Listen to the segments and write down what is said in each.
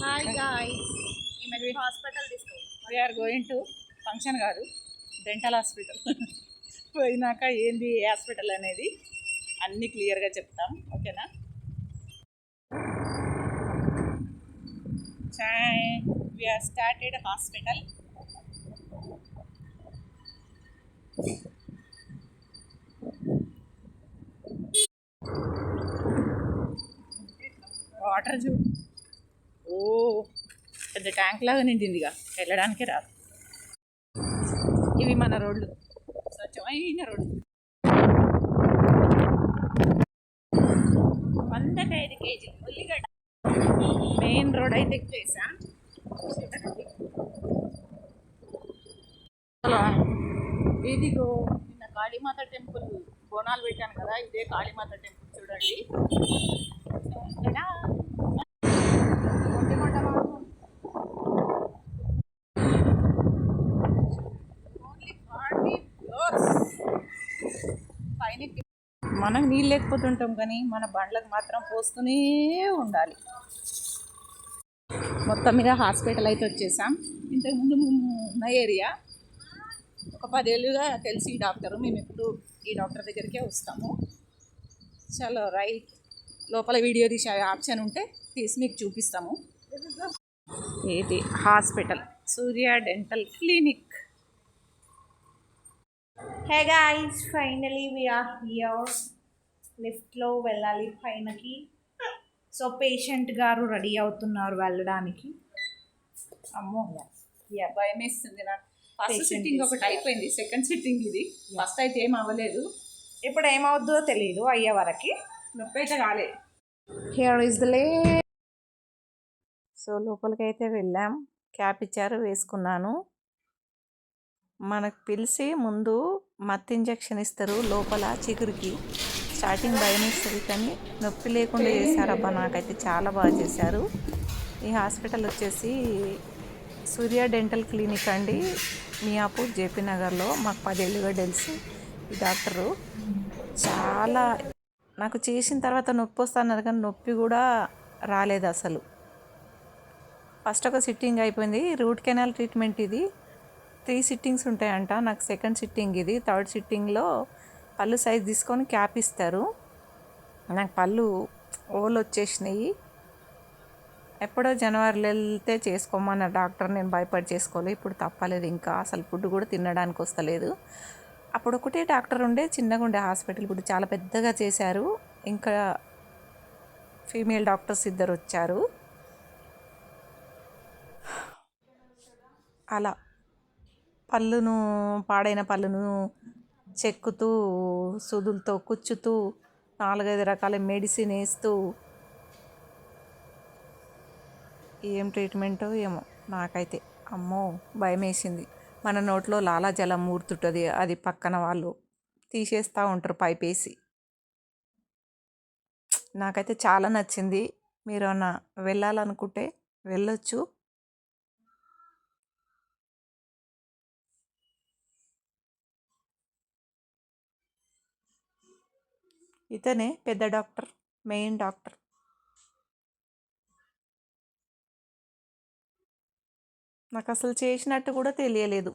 Hi guys ఈమె hospital తీసుకోండి we're going to function కాదు డెంటల్ హాస్పిటల్ పోయినాక ఏంది ఏ హాస్పిటల్ అనేది అన్నీ క్లియర్గా చెప్తాం ఓకేనా? చాయ్ వీఆర్ స్టార్టెడ్ హాస్పిటల్ వాటర్ చూడు. ఓ పెద్ద ట్యాంక్ లాగా నిండింది ఇక వెళ్ళడానికి రాదు. ఇవి మన రోడ్లు. స్వచ్ఛమైన రోడ్లు. వందకి ఐదు కేజీ ఉల్లిగడ్డ మెయిన్ రోడ్ అయితే ఎక్కేసా? ఇదిగో నిన్న కాళీమాత టెంపుల్ బోనాలు పెట్టాను కదా ఇదే కాళీమాత టెంపుల్ చూడండి. మనం నీళ్ళు లేకపోతుంటాం కానీ మన బండ్లకు మాత్రం పోస్తూనే ఉండాలి. మొత్తం మీద హాస్పిటల్ అయితే వచ్చేసాం. ఇంతకుముందు మేము ఉన్న ఏరియా. ఒక పదేళ్ళుగా తెలిసి ఈ డాక్టరు మేము ఎప్పుడు ఈ డాక్టర్ దగ్గరికే వస్తాము. చలో రైట్. లోపల వీడియో తీసే ఆప్షన్ ఉంటే తీసి మీకు చూపిస్తాము. ఇది hospital. Surya dental clinic. Hey guys finally we're here లిఫ్ట్లో వెళ్ళాలి పైనకి. సో పేషెంట్ గారు రెడీ అవుతున్నారు వెళ్ళడానికి. అమ్మో. భయం వేస్తుంది నాకు. ఫస్ట్ సిట్టింగ్ ఒకటి అయిపోయింది. సెకండ్ సిట్టింగ్ ఇది. ఫస్ట్ అయితే ఏం అవ్వలేదు. ఇప్పుడు ఏమవుతుందో తెలియదు అయ్యే వరకు. నొప్పి అయితే కాలేదు హియర్ ఇస్ ద లే సో లోపలికి అయితే వెళ్ళాం. క్యాప్ ఇచ్చారు వేసుకున్నాను. మనకు పిలిచి ముందు మత్తు ఇంజెక్షన్ ఇస్తారు. లోపల చిగురికి స్టార్టింగ్ భయం ఇస్తుంది కానీ నొప్పి లేకుండా చేశారబ్బా నాకైతే చాలా బాగా చేశారు. ఈ హాస్పిటల్ వచ్చేసి సూర్య డెంటల్ క్లినిక్ అండి. మియాపూర్ జేపీ నగర్లో. మాకు పదేళ్ళుగా తెలుసు ఈ డాక్టరు. చాలా నాకు చేసిన తర్వాత నొప్పి వస్తున్నారు కానీ నొప్పి కూడా రాలేదు అసలు. ఫస్ట్ ఒక సిట్టింగ్ అయిపోయింది. రూట్ కెనాల్ ట్రీట్మెంట్ ఇది. త్రీ సిట్టింగ్స్ ఉంటాయంట. నాకు సెకండ్ సిట్టింగ్ ఇది. థర్డ్ సిట్టింగ్లో పళ్ళు సైజ్ తీసుకొని క్యాప్ ఇస్తారు. నాకు పళ్ళు ఓలు వచ్చేసినాయి. ఎప్పుడో జనవరిలో వెళ్తే చేసుకోమన్న డాక్టర్ నేను భయపడి చేసుకోలేదు ఇప్పుడు తప్పలేదు ఇంకా. అసలు ఫుడ్ కూడా తినడానికి వస్తలేదు. అప్పుడు ఒకటే డాక్టర్ ఉండే చిన్నగా ఉండే హాస్పిటల్. ఇప్పుడు చాలా పెద్దగా చేశారు. ఇంకా ఫీమేల్ డాక్టర్స్ ఇద్దరు వచ్చారు. అలా. పళ్ళును పాడైన పళ్ళును చెక్కుతూ సూదులతో కుచ్చుతూ నాలుగైదు రకాల మెడిసిన్ వేస్తూ. ఏం ట్రీట్మెంటో ఏమో నాకైతే. అమ్మో భయం వేసింది మన నోట్లో లాలాజలం ఊరుతుంటుంది అది పక్కన వాళ్ళు తీసేస్తూ ఉంటారు పైపేసి. నాకైతే చాలా నచ్చింది. మీరు అన్న వెళ్ళాలనుకుంటే వెళ్ళొచ్చు. ఇతనే పెద్ద డాక్టర్ మెయిన్ డాక్టర్. నాకు అసలు చేసినట్టు కూడా తెలియలేదు.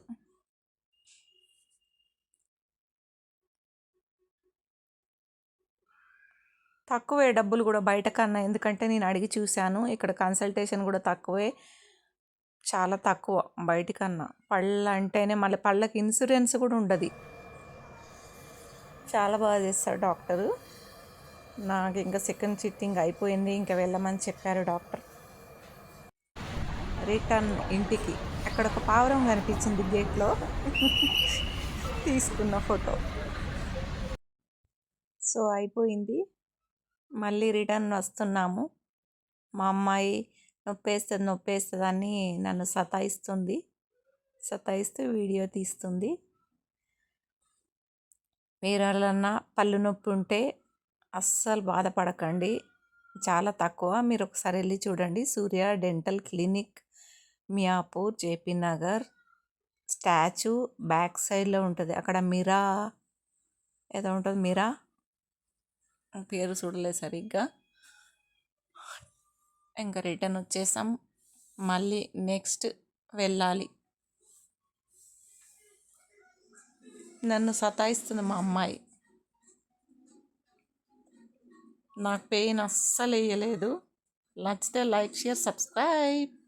తక్కువే డబ్బులు కూడా బయట కన్నా ఎందుకంటే నేను అడిగి చూశాను ఇక్కడ కన్సల్టేషన్ కూడా తక్కువే. చాలా తక్కువ బయట కన్నా పళ్ళ అంటేనే మళ్ళీ పళ్ళకి ఇన్సూరెన్స్ కూడా ఉండదు. చాలా బాగా చేస్తాడు డాక్టరు. నాకు ఇంకా సెకండ్ సిట్టింగ్ అయిపోయింది ఇంకా వెళ్ళమని చెప్పారు డాక్టర్. రిటర్న్ ఇంటికి. అక్కడ ఒక పావురం కనిపించింది గేట్లో. తీసుకున్న ఫోటో. సో అయిపోయింది. మళ్ళీ రిటర్న్ వస్తున్నాము. మా అమ్మాయి నొప్పేస్తుంది నొప్పేస్తుంది అని నన్ను సతాయిస్తుంది. సతాయిస్తూ వీడియో తీస్తుంది. మీరు ఎవరన్నా పళ్ళు నొప్పి ఉంటే అస్సలు బాధపడకండి. చాలా తక్కువ. మీరు ఒకసారి వెళ్ళి చూడండి. Surya dental clinic Miyapur JP Nagar. Statue back సైడ్లో ఉంటుంది. అక్కడ మిరా? ఏదో ఉంటుంది. మిరా? పేరు చూడలేదు సరిగ్గా. ఇంకా రిటర్న్ వచ్చేసాం. మళ్ళీ నెక్స్ట్ వెళ్ళాలి. నన్ను సతాయిస్తుంది మా అమ్మాయి. నాకు పెయిన్ అస్సలు వేయలేదు నచ్చితే లైక్ షేర్ సబ్స్క్రైబ్.